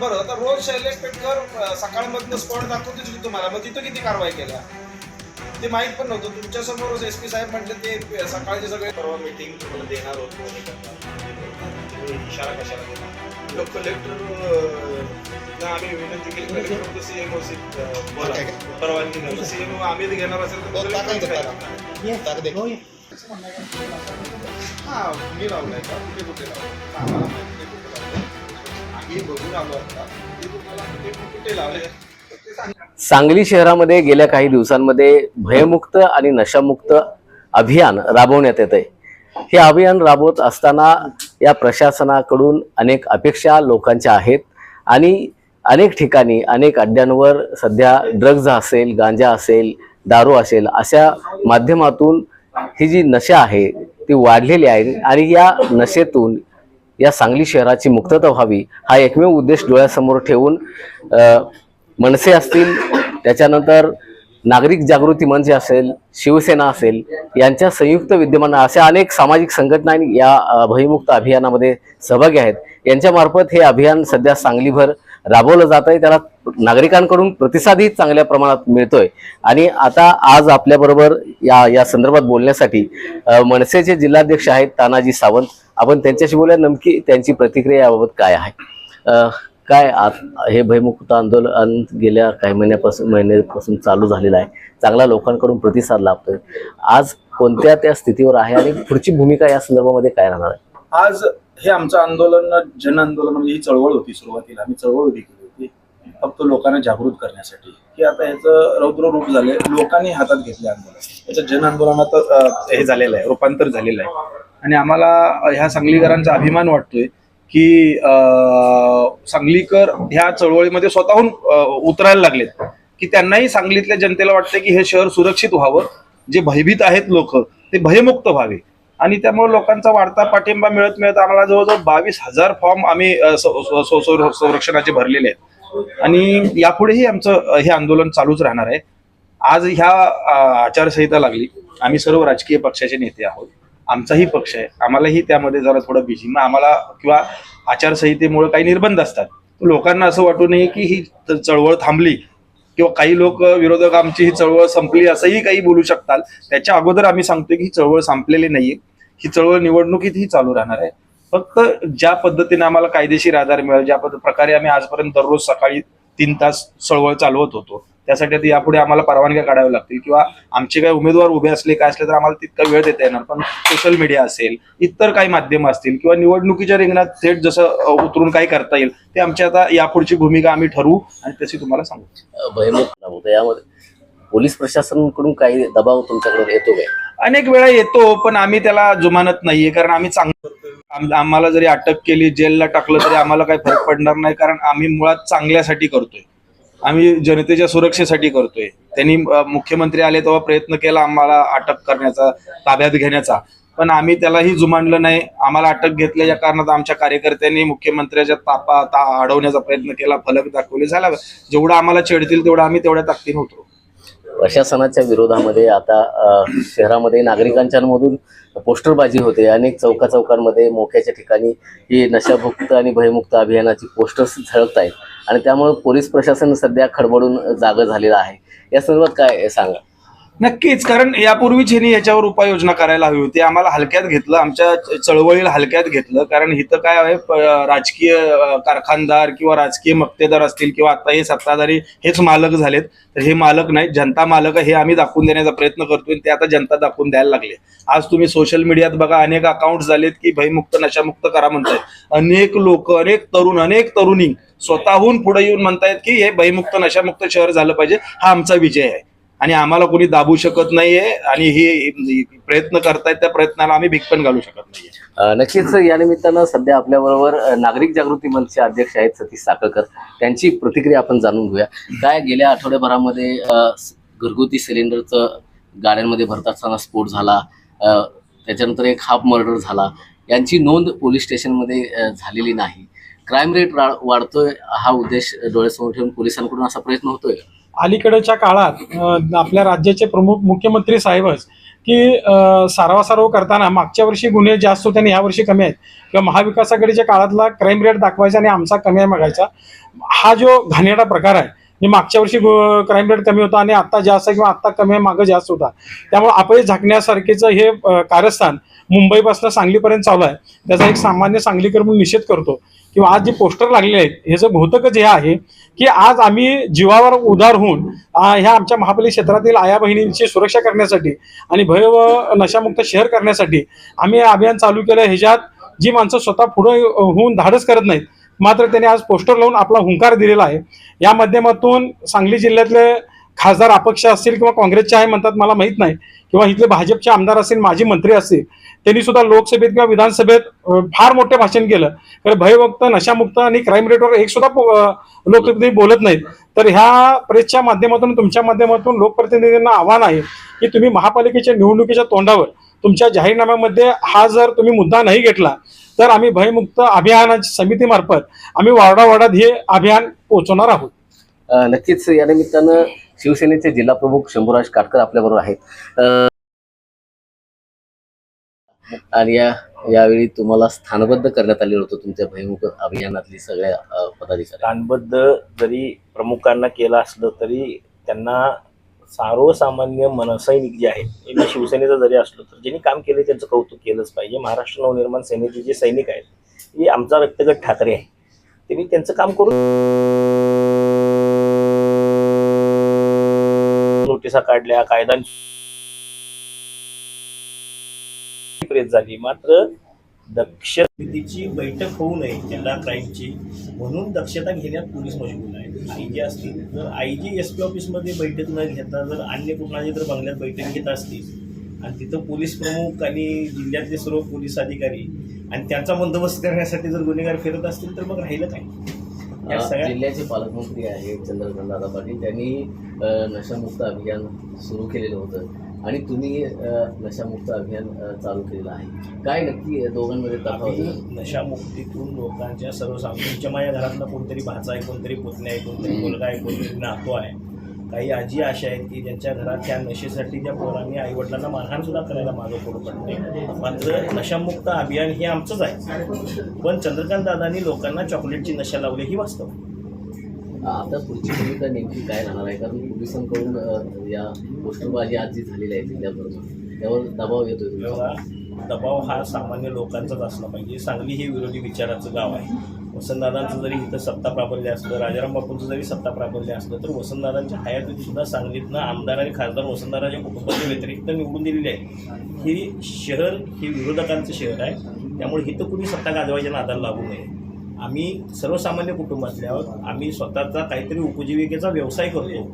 बरं आता रोज शैलेश पेटकर सकाळमधनं स्पॉट दाखवतेच की तुम्हाला. मग तिथं किती कारवाई केल्या? ते माहीत पण नव्हतं. तुमच्या समोरच एस पी साहेब म्हटले ते सकाळचे सगळे परवा मीटिंग तुम्हाला देणार होतो. हे इशारा कशाला दिला कलेक्टर ना आम्ही विनंती केली कलेक्टर सीएमओ? परवानगी नाही सीएमओ आम्ही घेणार असेल तर हो. हा मी लावलाय. का कुठे कुठे लावलाय? आम्हाला माहिती कुठे बघून आलो आता ते तुम्हाला कुठे कुठे लावले ते सांगा सांगली शहरामध्ये गेल्या काही दिवसांमध्ये भयमुक्त आणि नशामुक्त अभियान राबवण्यात येत आहे हे अभियान राबवत असताना या प्रशासनाकडून अनेक अपेक्षा लोकांच्या आहेत आणि अनेक ठिकाणी अनेक अड्ड्यांवर सध्या ड्रग्ज असेल गांजा असेल दारू असेल अशा माध्यमातून ही जी नशा आहे ती वाढलेली आहे आणि या नशेतून या सांगली शहराची मुक्तता व्हावी हा एकमेव उद्देश डोळ्यासमोर ठेवून मनसे असतील त्याच्यानंतर नागरिक जागृती मंच असेल शिवसेना असेल यांच्या संयुक्त विद्यमान अशा अनेक सामाजिक संघटना या भयमुक्त अभियानामध्ये सहभागी आहेत. यांच्यामार्फत हे अभियान सध्या सांगलीभर राबवलं जात आहे त्याला नागरिकांकडून प्रतिसादही चांगल्या प्रमाणात मिळतोय. आणि आता आज आपल्याबरोबर या या संदर्भात बोलण्यासाठी मनसेचे जिल्हाध्यक्ष आहेत तानाजी सावंत. आपण त्यांच्याशी बोलूया नमकी त्यांची प्रतिक्रिया याबाबत काय आहे? काय हे भयमुक्त आंदोलन गेल्या काही महिन्यापासून महिन्यापासून चालू झालेलं आहे? चांगला लोकांकडून प्रतिसाद लाभतोय. आज कोणत्या त्या स्थितीवर आहे आणि पुढची भूमिका या संदर्भामध्ये काय राहणार आहे? आज हे आमचं आंदोलन जन आंदोलन म्हणजे ही चळवळ होती सुरुवातीला. आम्ही चळवळ उभी केली होती. फक्त लोकांना जागृत करण्यासाठी. की आता ह्याचं रौद्र रूप झालंय. लोकांनी हातात घेतले आंदोलन. याचं जन आंदोलनात हे झालेलं आहे रूपांतर झालेलं आहे. आणि आम्हाला ह्या सांगलीकरांचा अभिमान वाटतोय की सांगलीकर ह्या चळवळीमध्ये स्वतःहून उतरायला लागलेत. की त्यांनाही सांगलीतल्या जनतेला वाटतं की हे शहर सुरक्षित व्हावं. जे भयभीत आहेत लोक ते भयमुक्त व्हावे. आणि त्यामुळे लोकांचा वाढता पाठिंबा मिळत मिळत आम्हाला जवळजवळ बावीस हजार फॉर्म आम्ही संरक्षणाचे भरलेले आहेत. आणि यापुढेही आमचं हे आंदोलन चालूच राहणार आहे. आज ह्या आचारसंहिता लागली. आम्ही सर्व राजकीय पक्षाचे नेते आहोत. आमचाही पक्ष आहे. आम्हालाही त्यामध्ये जरा थोडं बिझी मग आम्हाला किंवा आचारसंहितेमुळे काही निर्बंध असतात. लोकांना असं वाटू नये की ही चळवळ थांबली. किंवा काही लोक विरोधक आमची ही चळवळ संपली असंही काही बोलू शकतात. त्याच्या अगोदर आम्ही सांगतोय की ही चळवळ संपलेली नाहीये. ही चळवळ निवडणुकीतही चालू राहणार आहे. फक्त ज्या पद्धतीने आम्हाला कायदेशीर आधार मिळेल ज्या प्रकारे आम्ही आजपर्यंत दररोज सकाळी तीन तास चळवळ चालवत होतो. त्यासाठी आता यापुढे आम्हाला परवानग्या काढाव्या लागतील किंवा आमचे काही उमेदवार उभे असले काय असले तर आम्हाला तितका वेळ देता येणार. पण सोशल मीडिया असेल इतर काही माध्यम असतील किंवा निवडणुकीच्या रिंगणात थेट जसं उतरून काय करता येईल ते आमची आता यापुढची भूमिका आम्ही ठरवू आणि तशी तुम्हाला सांगू. यामध्ये पोलीस प्रशासनाकडून काही दबाव तुमच्याकडे येतो काय? अनेक वेळा येतो पण आम्ही त्याला जुमानत नाहीये कारण आम्ही चांगलं आम्हाला जरी अटक केली जेलला टाकलं तरी आम्हाला काही फरक पडणार नाही कारण आम्ही मुळात चांगल्यासाठी करतोय. आम्ही जनतेच्या सुरक्षेसाठी करतोय. त्यांनी मुख्यमंत्री आले तेव्हा प्रयत्न केला आम्हाला अटक करण्याचा ताब्यात घेण्याचा. पण आम्ही त्यालाही जुमानलं नाही. आम्हाला अटक घेतल्याच्या कारणात आमच्या कार्यकर्त्यांनी मुख्यमंत्र्याच्या तापा ता अडवण्याचा प्रयत्न केला फलक दाखवले. झाला जेवढं आम्हाला छेडतील तेवढं आम्ही तेवढ्या ताकदीने होतो प्रशासनाच्या विरोधामध्ये आता शहरामध्ये नागरिकांच्यामधून पोस्टरबाजी होते. अनेक चौका चौकांमध्ये मोक्याच्या ठिकाणी ही नशामुक्त आणि भयमुक्त अभियानाची पोस्टर्स झळकत आहेत आणि त्यामुळे पोलीस प्रशासन सध्या खडबडून जागं झालेलं आहे. या संदर्भात काय सांगा? नक्कीच कारण यापूर्वीच ह्यांनी याच्यावर उपाययोजना करायला हवी होती. आम्हाला हलक्यात घेतलं आमच्या चळवळीला हलक्यात घेतलं कारण इथं काय आहे राजकीय कारखानदार किंवा राजकीय मक्तेदार असतील किंवा आता हे सत्ताधारी हेच मालक झालेत तर हे मालक नाहीत जनता मालक हे आम्ही दाखवून देण्याचा प्रयत्न करतोय ते आता जनता दाखवून द्यायला लागले. आज तुम्ही सोशल मीडियात बघा अनेक अकाउंट झालेत की भयमुक्त नशामुक्त करा म्हणतायत. अनेक लोक अनेक तरुण अनेक तरुणी स्वतःहून पुढे येऊन म्हणतायत की हे भयमुक्त नशामुक्त शहर झालं पाहिजे हा आमचा विजय आहे. आणि आम्हाला कोणी दाबू शकत नाहीये आणि हे प्रयत्न करतायत त्या प्रयत्नाला आम्ही भीक पण घालू शकत नाहीये. नक्कीच या निमित्तानं सध्या आपल्याबरोबर नागरिक जागृती मंचचे अध्यक्ष आहेत सतीश साखळकर त्यांची प्रतिक्रिया आपण जाणून घेऊया. काय गेल्या आठवड्याभरामध्ये घरगुती सिलेंडरचं गाड्यांमध्ये भरत असताना स्फोट झाला त्याच्यानंतर एक हाफ मर्डर झाला. यांची नोंद पोलीस स्टेशनमध्ये झालेली नाही. क्राईम रेट वाढतोय हा उद्देश डोळ्यासमोर ठेवून पोलिसांकडून असा प्रयत्न होतोय अलीकडच्या काळात आपल्या राज्याचे प्रमुख मुख्यमंत्री साहेबच की सारवासारव करताना मागच्या वर्षी गुन्हे जास्त होते आणि यावर्षी कमी आहेत. किंवा महाविकास आघाडीच्या काळातला क्राईम रेट दाखवायचा आणि आमचा कमी आहे मागायचा हा जो घाणेरडा प्रकार आहे म्हणजे मागच्या वर्षी क्राईम रेट कमी होता आणि आत्ता जास्त आहे किंवा आत्ता कमी आहे मागं जास्त होता. त्यामुळे अपयश झाकण्यासारखेचं हे कार्यस्थान कारस्थान मुंबईपासून सांगलीपर्यंत चालू आहे. त्याचा एक सामान्य सांगलीकर म्हणून निषेध करतो. किंवा आज जे पोस्टर लागलेले आहेत ह्याचं बहुतकच हे आहे की आज आम्ही जीवावर उदार होऊन ह्या आमच्या महापालिका क्षेत्रातील आया बहिणींची सुरक्षा करण्यासाठी आणि भय व नशामुक्त शहर करण्यासाठी आम्ही अभियान चालू केलं. ह्याच्यात जी माणसं स्वतः पुढे होऊन धाडस करत नाहीत मात्र त्यांनी आज पोस्टर लावून आपला हुंकार दिलेला आहे. या माध्यमातून सांगली जिल्ह्यातले खासदार अपक्ष असतील किंवा काँग्रेसचे आहे म्हणतात मला माहीत नाही. किंवा इथले भाजपचे आमदार असतील माजी मंत्री असतील त्यांनी सुद्धा लोकसभेत किंवा विधानसभेत फार मोठे भाषण केलं. कारण भयमुक्त नशामुक्त आणि क्राईम रेटवर एक सुद्धा लोकप्रतिनिधी बोलत नाहीत. तर ह्या प्रेसच्या माध्यमातून तुमच्या माध्यमातून लोकप्रतिनिधींना आव्हान आहे की तुम्ही महापालिकेच्या निवडणुकीच्या तोंडावर तुमच्या जाहीरनाम्यामध्ये हा जर तुम्ही मुद्दा नाही घेतला तर आम्ही भयमुक्त अभियानाची समितीमार्फत आम्ही वार्डावार्डात हे अभियान पोहोचवणार आहोत. नक्कीच या निमित्तानं शिवसेनेचे जिल्हा प्रमुख शंभूराज काटकर आपल्याबरोबर आहेत. आणि या यावेळी तुम्हाला स्थानबद्ध करण्यात आलेलं होतं तुमच्या भयमुख अभियानातली सगळ्या पदाधिकारी. स्थानबद्ध जरी प्रमुखांना केलं असलं तरी त्यांना सर्वसामान्य मनसैनिक जे आहेत किंवा शिवसेनेचा जरी असलो तर ज्यांनी काम केले त्यांचं कौतुक केलंच पाहिजे. महाराष्ट्र नवनिर्माण सेनेचे जे सैनिक आहेत हे आमचा रक्तगट ठाकरे आहे ते मी त्यांचं काम करून नोटिसा काढल्या कायदा प्रेस झाली. मात्र दक्ष समितीची बैठक होऊ नये जिल्हा क्राईमची. म्हणून दक्षता घेण्यात पोलीस मशगूल आहे आई जी असतील जर आय जी एस पी ऑफिसमध्ये बैठक न घेता जर अन्य कुठलाही जर बंगल्यात बैठक घेत असतील. आणि तिथं पोलीस प्रमुख आणि जिल्ह्यातले सर्व पोलीस अधिकारी आणि त्यांचा बंदोबस्त करण्यासाठी जर गुन्हेगार फिरत असतील तर मग राहिलं काय? या सगळ्या जिल्ह्याचे पालकमंत्री आहेत चंद्रकांत दादा पाटील त्यांनी नशामुक्त अभियान सुरू केलेलं होतं. आणि तुम्ही नशामुक्त अभियान चालू केलेलं आहे. काय नक्की दोघांमध्ये तफावत आहे? नशामुक्तीतून लोकांच्या सर्वसामान्य तुमच्या माझ्या घरातला कोणतरी भाचा आहे कोणतरी पुतण्या आहे कोणतरी मुलगा आहे कोणतरी नातो आहे. काही आजी अशा आहेत की ज्यांच्या घरात त्या नशेसाठी त्या पोरांनी आईवडिलांना मारहाण सुद्धा करायला मागं पुढं पडते मात्र नशामुक्त अभियान हे आमचंच आहे. पण चंद्रकांत दादांनी लोकांना चॉकलेटची नशा लावली ही वास्तव. आता पुढची भूमिका नेमकी काय राहणार आहे? कारण पोलिसांकडून या पोस्टरबाजी आज जी झालेली आहे जिल्ह्याबरोबर त्यावर दबाव तेव्हा दबाव हा सामान्य लोकांचाच असला पाहिजे. सांगली हे विरोधी विचाराचं गाव आहे. वसंतदादांचं जरी इथं सत्ता प्राबल्य असलं राजाराम बापूंचं जरी सत्ता प्राबल्य असलं तर वसंतदादांच्या हयातीत सुद्धा सांगलीतनं आमदार आणि खासदार वसंतदादाच्या कुटुंबाच्या व्यतिरिक्त निवडून दिलेली आहे. हे शहर हे विरोधकांचं शहर आहे. त्यामुळे इथं कुणी सत्ता गाजवायच्या नादाला लागू नये. आम्ही सर्वसामान्य कुटुंबातले आहोत. आम्ही स्वतःचा काहीतरी उपजीविकेचा व्यवसाय करतो.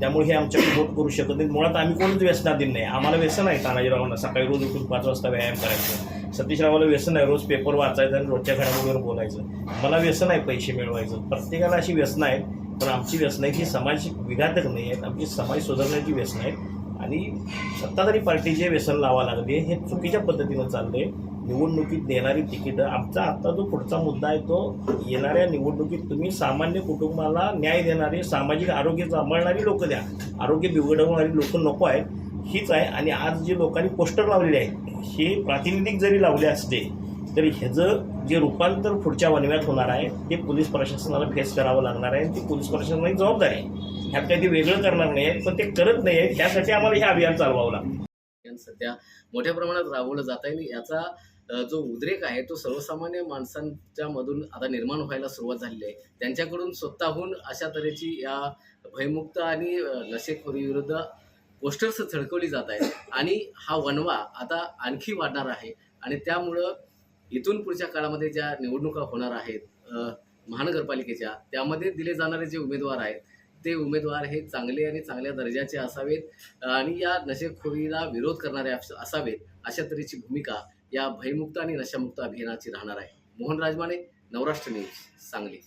त्यामुळे हे आमच्याकडे वोट करू शकत नाही मुळात आम्ही कोणच व्यसनाधीन नाही. आम्हाला व्यसन आहे तानाजीरावांना. सकाळी रोज उठून पाच वाजता व्यायाम करायचं. सतीशरावाला व्यसन आहे रोज पेपर वाचायचं आणि रोजच्या घडामोडीवर बोलायचं. मला व्यसन आहे पैसे मिळवायचं. प्रत्येकाला अशी व्यसनं आहेत पण आमची व्यसनं आहे ही समाज विघातक नाही आहेत आमची समाज सुधारण्याची व्यसनं आहेत. आणि सत्ताधारी पार्टीचे व्यसन लावा लागले हे चुकीच्या पद्धतीनं चाललंय. निवडणुकीत देणारी तिकीटं आमचा आत्ता जो पुढचा मुद्दा आहे तो येणाऱ्या निवडणुकीत तुम्ही सामान्य कुटुंबाला न्याय देणारे सामाजिक आरोग्य सांभाळणारी लोकं द्या. आरोग्य बिघडवणारी लोकं नको आहेत हीच आहे. आणि आज जे लोकांनी पोस्टर लावलेले आहेत हे प्रातिनिधिक जरी लावले असते तरी ह्याचं जे रूपांतर पुढच्या वनव्यात होणार आहे ते पोलीस प्रशासनाला फेस करावं लागणार आहे ती पोलीस प्रशासनाची जबाबदारी आहे. ह्यात काही ते वेगळं करणार नाही आहेत पण ते करत नाही आहेत त्यासाठी आम्हाला हे अभियान चालवावं लागतं. सध्या मोठ्या प्रमाणात राबवलं जात आहे आणि याचा जो उद्रेक आहे तो सर्वसामान्य माणसांच्या मधून आता निर्माण व्हायला सुरुवात झालेली आहे. त्यांच्याकडून स्वतःहून अशा तऱ्हेची या भयमुक्त आणि अ, नशेखोरी विरुद्ध पोस्टर्स झळकवली जात आहेत. आणि हा वनवा आता आणखी वाढणार आहे. आणि त्यामुळं इथून पुढच्या काळामध्ये ज्या निवडणुका होणार आहेत महानगरपालिकेच्या त्यामध्ये दिले जाणारे जे उमेदवार आहेत ते उमेदवार हे चांगले आणि चांगल्या दर्जाचे असावेत आणि या नशेखोरीला विरोध करणारे असावेत अशा तऱ्हेची भूमिका या भयमुक्त आणि नशामुक्त अभियानाची राहणार आहे. मोहन राजमाने नवराष्ट्र न्यूज सांगली.